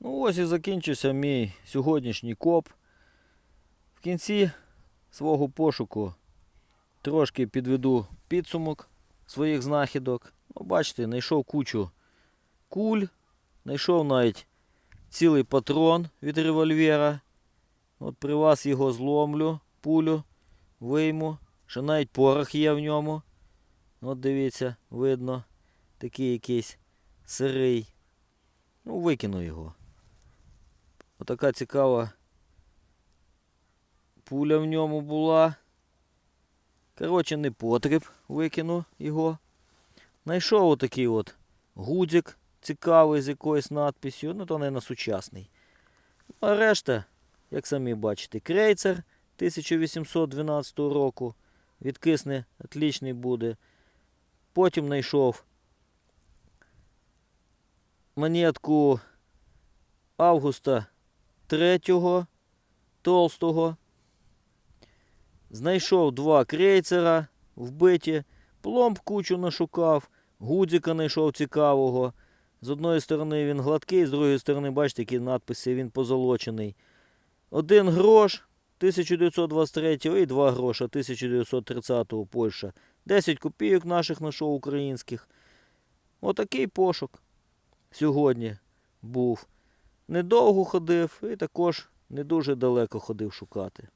Ну ось і закінчився мій сьогоднішній коп. В кінці свого пошуку трошки підведу підсумок своїх знахідок. Ну, бачите, знайшов кучу куль, знайшов навіть цілий патрон від револьвера. От при вас його зломлю, пулю, вийму. Ще навіть порох є в ньому. От дивіться, видно, такий якийсь сирий. Ну, викину його. Отака цікава пуля в ньому була. Коротше, не потріб, викину його. Знайшов отакий от гудзик цікавий з якоюсь надписю, ну то не сучасний. А решта, як самі бачите, крейцер 1812 року. Відкисне, отлічний буде. Потім знайшов монетку Августа 3 Толстого. Знайшов два крейцера вбиті, пломб кучу нашукав, гудзика знайшов цікавого. З одної сторони він гладкий, з другої сторони, бачите, які надписи, він позолочений. Один грош 1923 і два гроша 1930 Польща. 10 копійок наших знайшов українських. Отакий пошук сьогодні був. Недовго ходив і також не дуже далеко ходив шукати.